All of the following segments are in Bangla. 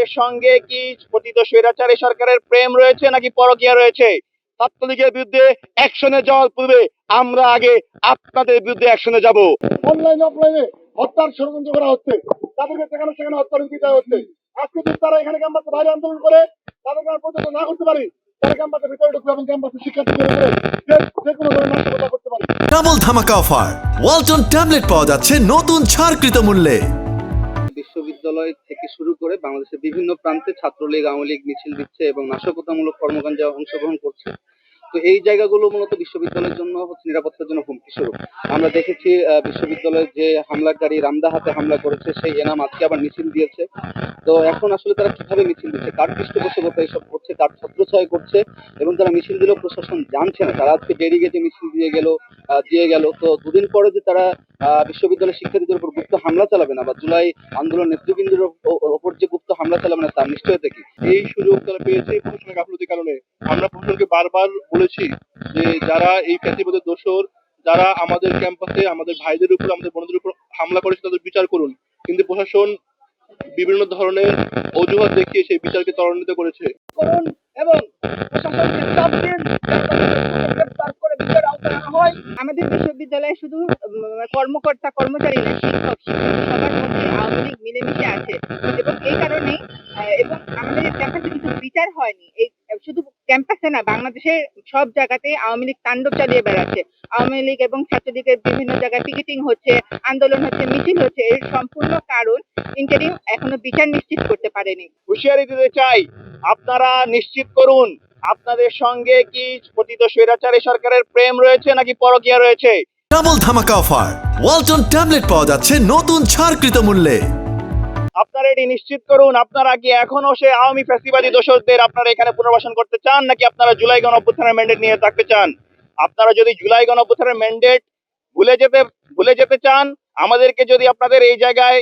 আপনাদের সঙ্গে কি পতিত স্বৈরাচারী সরকারের প্রেম রয়েছে নাকি পরকীয়া রয়েছে? ছাত্রলীগের বিরুদ্ধে অ্যাকশনে যাওয়ার পূর্বে আমরা আগে আপনাদের বিরুদ্ধে অ্যাকশনে যাব। অনলাইন অফলাইনে হত্যার ষড়যন্ত্র করা হচ্ছে। তাদেরকে সেখানে সেখানে হত্যার হুমকি দেওয়া হচ্ছে। আজকে যদি তারা এখানে ক্যাম্পাসে বাইরে আন্দোলন করে তাদেরকে আমরা পর্যন্ত না করতে পারি তারা ক্যাম্পাসের ভিতরে ঢুকবে এবং ক্যাম্পাসের শিক্ষার্থীদের উপরে যে- যে কোনো ধরনের করতে পারে। ডাবল ধামাকা অফার। ওয়ালটন ট্যাবলেট পাওয়া যাচ্ছে নতুন ছাড়কৃত মূল্যে। শুরু করে বাংলাদেশের বিভিন্ন প্রান্তে ছাত্রলীগ, আওয়ামী লীগ মিছিল দিচ্ছে এবং নাশকতামূলক কর্মকাণ্ডে অংশগ্রহণ করছে। তো এই জায়গাগুলো মূলত বিশ্ববিদ্যালয়ের জন্য হচ্ছে নিরাপত্তার জন্য হুমকি স্বরূপ। আমরা দেখেছি বিশ্ববিদ্যালয়ের যে হামলাকারী রামদাহাতে হামলা করেছে, সেই এনাম আজকে আবার মিছিল দিয়েছে। তো এখন আসলে তারা কীভাবে মিছিল দিচ্ছে? কার পৃষ্ঠপোষকতা এসব করছে? কার ছত্রছয় করছে? এবং তারা মিছিল দিলেও প্রশাসন জানছে না। তারা আজকে ডেরিগেটে মিছিল দিয়ে গেল দিয়ে গেল, তো দুদিন পরে যে তারা বিশ্ববিদ্যালয়ের শিক্ষার্থীদের উপর গুপ্ত হামলা চালাবে না বা জুলাই আন্দোলন নেতৃবৃন্দের ওপ- ওপর যে গুপ্ত হামলা চালাবে না তার নিশ্চয়তা কি এই সুযোগ তারা পেয়েছে প্রশাসনের গাফলতির কারণে। আমরা প্রশাসনকে বারবার বলেছি যে যারা এই ফ্যাসিবাদের দোষর যারা আমাদের ক্যাম্পাসে আমাদের ভাইদের উপর আমাদের বোনদের উপর হামলা করেছে তাদের বিচার করুন। কিন্তু প্রশাসন বিভিন্ন ধরনের অজুহাত দেখিয়ে সেই বিচারকে ত্বরান্বিত করেছে। করুন এবং প্রশাসনকে চাপ দিন বিচার হয়। আমাদের বিশ্ববিদ্যালয়ে শুধু কর্মকর্তা কর্মচারী না শিক্ষক শিক্ষার্থী সবার মধ্যে আওয়ামী লীগ মিলেমিশে আছে। এবং এই কারণেই এবং আমাদের ক্যাম্পাসে কিন্তু বিচার হয়নি। এই শুধু ক্যাম্পাসে না বাংলাদেশের সব জায়গাতে আওয়ামী লীগ তাণ্ডব চালিয়ে বেড়াচ্ছে। আওয়ামী লীগ এবং ছাত্রলীগের বিভিন্ন জায়গায় পিকেটিং হচ্ছে আন্দোলন হচ্ছে মিছিল হচ্ছে। এর সম্পূর্ণ কারণ ইন্টারিম এখনও বিচার নিশ্চিত করতে পারেনি। হুঁশিয়ারি দিতে চাই। আপনারা নিশ্চিত করুন আপনাদের সঙ্গে কি পতিত স্বৈরাচারী সরকারের প্রেম রয়েছে নাকি পরকীয়া রয়েছে? ডাবল ধামাকা অফার ওয়ালটন ট্যাবলেট পাওয়া যাচ্ছে নতুন ছাড়কৃত মূল্যে। আপনারা এটি নিশ্চিত করুন, আপনারা কি এখনও সে আওয়ামী ফ্যাসিবাদী দোষরদের আপনারা এখানে পুনর্বাসন করতে চান, নাকি আপনারা জুলাই গণ অভ্যুত্থানের ম্যান্ডেট নিয়ে থাকতে চান? আপনারা যদি জুলাই গণ অভ্যুত্থানের ম্যান্ডেট ভুলে যেতে ভুলে যেতে চান, আমাদেরকে যদি আপনাদের এই জায়গায়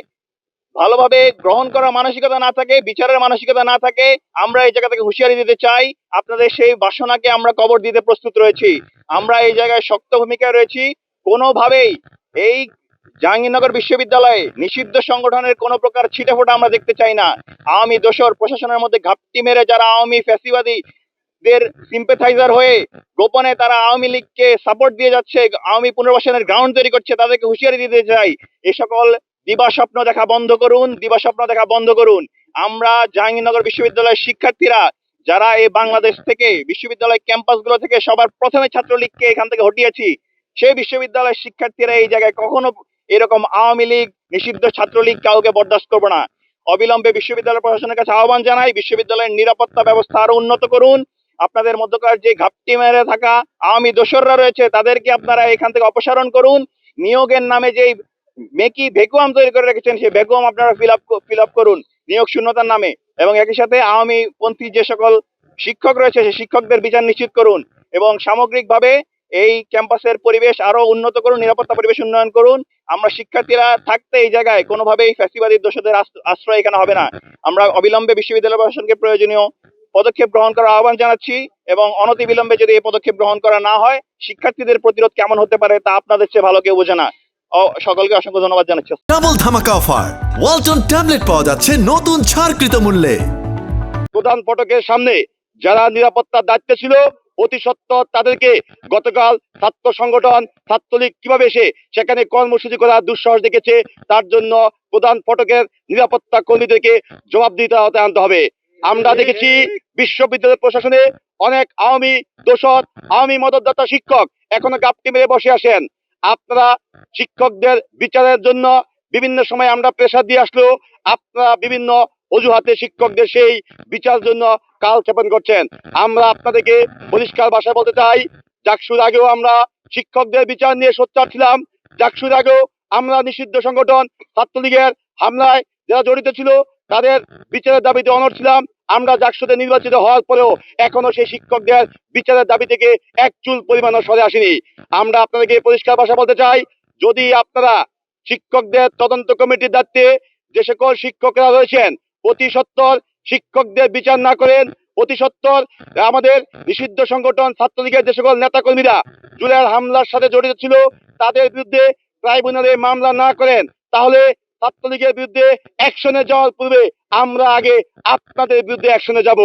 ভালোভাবে গ্রহণ করার মানসিকতা না থাকে, বিচারের মানসিকতা না থাকে, আমরা এই জায়গা থেকে হুঁশিয়ারি দিতে চাই, আপনাদের সেই বাসনাকে আমরা কবর দিতে প্রস্তুত রয়েছি। আমরা এই জায়গায় শক্ত ভূমিকায় রয়েছি। কোনোভাবেই এই জাহাঙ্গীরনগর বিশ্ববিদ্যালয়ে নিষিদ্ধ সংগঠনের কোনো প্রকার ছিটেফোঁটা আমরা দেখতে চাই না। আওয়ামী দোসর প্রশাসনের মধ্যে ঘাপটি মেরে যারা আওয়ামী ফ্যাসিবাদী সিম্পেথাইজার হয়ে গোপনে তারা আওয়ামী লীগকে সাপোর্ট দিয়ে যাচ্ছে, আওয়ামী পুনর্বাসনের গ্রাউন্ড তৈরি করছে, তাদেরকে হুঁশিয়ারি দিতে চাই। এ সকল দিবা স্বপ্ন দেখা বন্ধ করুন, দিবা স্বপ্ন দেখা বন্ধ করুন। আমরা জাহাঙ্গীরনগর বিশ্ববিদ্যালয়ের শিক্ষার্থীরা, যারা এই বাংলাদেশ থেকে বিশ্ববিদ্যালয় ক্যাম্পাসগুলো থেকে সবার প্রথমে ছাত্রলীগকে এখান থেকে হটিয়েছি, সেই বিশ্ববিদ্যালয়ের শিক্ষার্থীরা এই জায়গায় কখনো এরকম আওয়ামী লীগ, নিষিদ্ধ ছাত্রলীগ কাউকে বরদাস্ত করব না। অবিলম্বে বিশ্ববিদ্যালয় প্রশাসনের কাছে আহ্বান জানাই, বিশ্ববিদ্যালয়ের নিরাপত্তা ব্যবস্থা আরও উন্নত করুন। আপনাদের মধ্যকার যে ঘাপটি মেরে থাকা আওয়ামী দোসররা রয়েছে, তাদেরকে আপনারা এখান থেকে অপসারণ করুন। নিয়োগের নামে যেই মেকি ভেকুয়াম তৈরি করে রেখেছেন, সেই ভেকুয়াম আপনারা ফিল আপ ফিল আপ করুন। নিয়োগ শূন্যতার নামে। এবং একই সাথে আওয়ামী পন্থী যে সকল শিক্ষক রয়েছে, সেই শিক্ষকদের বিচার নিশ্চিত করুন এবং সামগ্রিকভাবে এই ক্যাম্পাসের পরিবেশ আরও উন্নত করুন, নিরাপত্তা পরিবেশ উন্নয়ন করুন। আমরা শিক্ষার্থীরা থাকতে এই জায়গায় কোনোভাবেই ফ্যাসিবাদী দোষদের আশ্রয় এখানে হবে না। আমরা অবিলম্বে বিশ্ববিদ্যালয় প্রশাসনকে প্রয়োজনীয় পদক্ষেপ গ্রহণ করার আহ্বান জানাচ্ছি এবং অনতি বিলম্বে যদি এই পদক্ষেপ গ্রহণ করা না হয় শিক্ষার্থীদের প্রতিরোধ কেমন হতে পারে তা আপনাদের চেয়ে ভালো কেউ বোঝে না। সকলকে অসংখ্য ধন্যবাদ জানাচ্ছি। ডাবল ধামাকা অফার। ওয়ালটন ট্যাবলেট পাওয়া যাচ্ছে নতুন ছাড়কৃত মূল্যে। প্রধান ফটকের সামনে যারা নিরাপত্তার দায়িত্বে ছিল অতি তাদেরকে গতকাল ছাত্র সংগঠন, ছাত্রলীগ কীভাবে এসে সেখানে কর্মসূচি করার দুঃসাহস দেখেছে, তার জন্য প্রধান ফটকের নিরাপত্তা কর্মীদেরকে জবাবদিহিতা হতে আনতে হবে। আমরা দেখেছি বিশ্ববিদ্যালয় প্রশাসনে অনেক আওয়ামী দোষর, আওয়ামী মদতদাতা শিক্ষক এখনও গাপটি মেরে বসে আসেন আপনারা শিক্ষকদের বিচারের জন্য বিভিন্ন সময় আমরা প্রেশার দিয়ে আসলেও আপনারা বিভিন্ন অজুহাতে শিক্ষকদের সেই বিচার জন্য কালক্ষেপণ করছেন। আমরা আপনাদেরকে পরিষ্কার ভাষায় বলতে চাই, জাকসুর আগেও আমরা শিক্ষকদের বিচার নিয়ে সোচ্চার ছিলাম। জাকসুর আগেও আমরা নিষিদ্ধ সংগঠন, ছাত্রলীগের হামলায় যারা জড়িত ছিল, তাদের বিচারের দাবিতে অনড় ছিলাম। আমরা জাকসুতে নির্বাচিত হওয়ার পরেও এখনও সেই শিক্ষকদের বিচারের দাবি থেকে এক চুল পরিমাণও সরে আসেনি। আমরা আপনাদেরকে পরিষ্কার ভাষা বলতে চাই, যদি আপনারা শিক্ষকদের তদন্ত কমিটির দায়িত্বে যে সকল শিক্ষকরা রয়েছেন অতি সত্তর শিক্ষকদের বিচার না করেন অতি সত্তর আমাদের নিষিদ্ধ সংগঠন ছাত্রলীগের যে সকল নেতাকর্মীরা জুলাইয়ের হামলার সাথে জড়িত ছিল, তাদের বিরুদ্ধে ট্রাইব্যুনালে মামলা না করেন, তাহলে ছাত্রলীগের বিরুদ্ধে অ্যাকশনে যাওয়ার পূর্বে আমরা আগে আপনাদের বিরুদ্ধে অ্যাকশনে যাব।